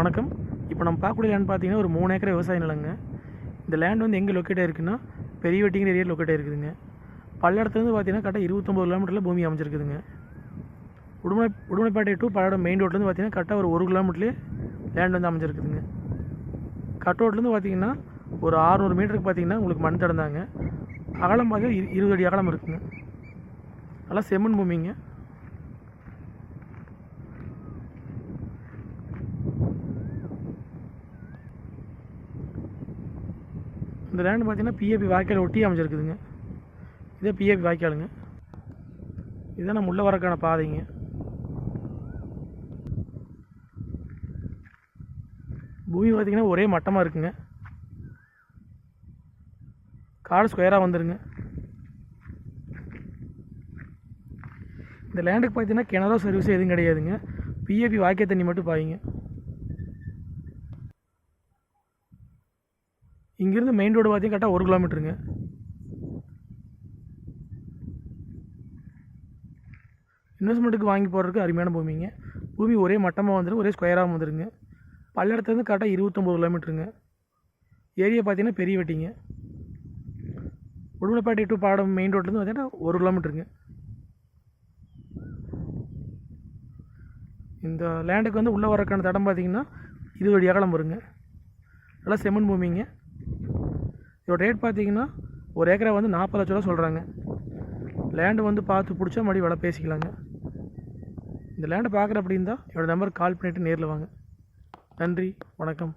வணக்கம். இப்போ நம்ம பார்க்கக்கூடிய லேண்ட் பார்த்தீங்கன்னா ஒரு மூணு ஏக்கர் விவசாய நிலங்க. இந்த லேண்ட் வந்து எங்கே லொக்கேட் ஆயிருக்குன்னா பெரிய வெட்டிங்கிற ஏரியா லொக்கேட் ஆயிருக்குதுங்க. பல்லடத்துலேருந்து பார்த்தீங்கன்னா கரெக்டாக இருபத்தொம்பது கிலோமீட்டரில் பூமி அமைஞ்சிருக்குதுங்க. உடுமலை உடுமலைப்பேட்டை டு பல்லடம் மெயின் ரோட்லேருந்து பார்த்தீங்கன்னா கரெக்டாக ஒரு ஒரு கிலோமீட்டர்லேயே லேண்ட் வந்து அமைஞ்சிருக்குதுங்க. கட் ரோட்லேருந்து பார்த்தீங்கன்னா ஒரு 600 மீட்டருக்கு பார்த்தீங்கன்னா உங்களுக்கு மண் தடந்தாங்க. அகலம் பார்த்தீங்கன்னா இரு- இருபது அடி அகலம் இருக்குதுங்க நல்லா செம்மண் பூமிங்க. இந்த லேண்டு பார்த்தீங்கன்னா பிஏபி வாய்க்கால் ஒட்டி அமைஞ்சிருக்குதுங்க. இதே பிஏபி வாய்க்காலுங்க. இதான் நம்ம உள்ளே வரக்கான பாதைங்க. பூமி பார்த்தீங்கன்னா ஒரே மட்டமாக இருக்குங்க. காடு ஸ்கொயராக வந்துருங்க. இந்த லேண்டுக்கு பார்த்தீங்கன்னா கிணறோ சர்வீஸ் எதுவும் கிடையாதுங்க. பிஏபி வாய்க்கால் தண்ணி மட்டும் பாயுங்க. இங்கேருந்து மெயின் ரோடு பார்த்தீங்கன்னா கரெக்டாக ஒரு கிலோமீட்டருங்க இன்வெஸ்ட்மெண்ட்டுக்கு வாங்கி போடுறதுக்கு அருமையான பூமிங்க. பூமி ஒரே மட்டமாக வந்துடும் ஒரே ஸ்கொயராக வந்துருங்க. பல்லடத்துலேருந்து கரெக்டாக இருபத்தொம்போது கிலோமீட்டருங்க ஏரியா பார்த்தீங்கன்னா பெரிய வெட்டிங்க. உடுமலைப்பேட்டை டு பாடம் மெயின் ரோட்லேருந்து பார்த்தீங்கன்னா ஒரு கிலோமீட்டருங்க இந்த லேண்டுக்கு வந்து உள்ளே வரக்கான தடம் பார்த்தீங்கன்னா இருபது அடி அகலம் வருங்க. நல்லா செம்மண் பூமிங்க. இதோட ரேட் பார்த்தீங்கன்னா ஒரு ஏக்கரை வந்து நாற்பது லட்ச ரூபா சொல்கிறாங்க லேண்டு வந்து பார்த்து பிடிச்சா மறுபடியும் விலை பேசிக்கலாங்க. இந்த லேண்டை பார்க்குற இருந்தால் என்னோடய நம்பருக்கு கால் பண்ணிவிட்டு நேரில் வாங்க. நன்றி வணக்கம்.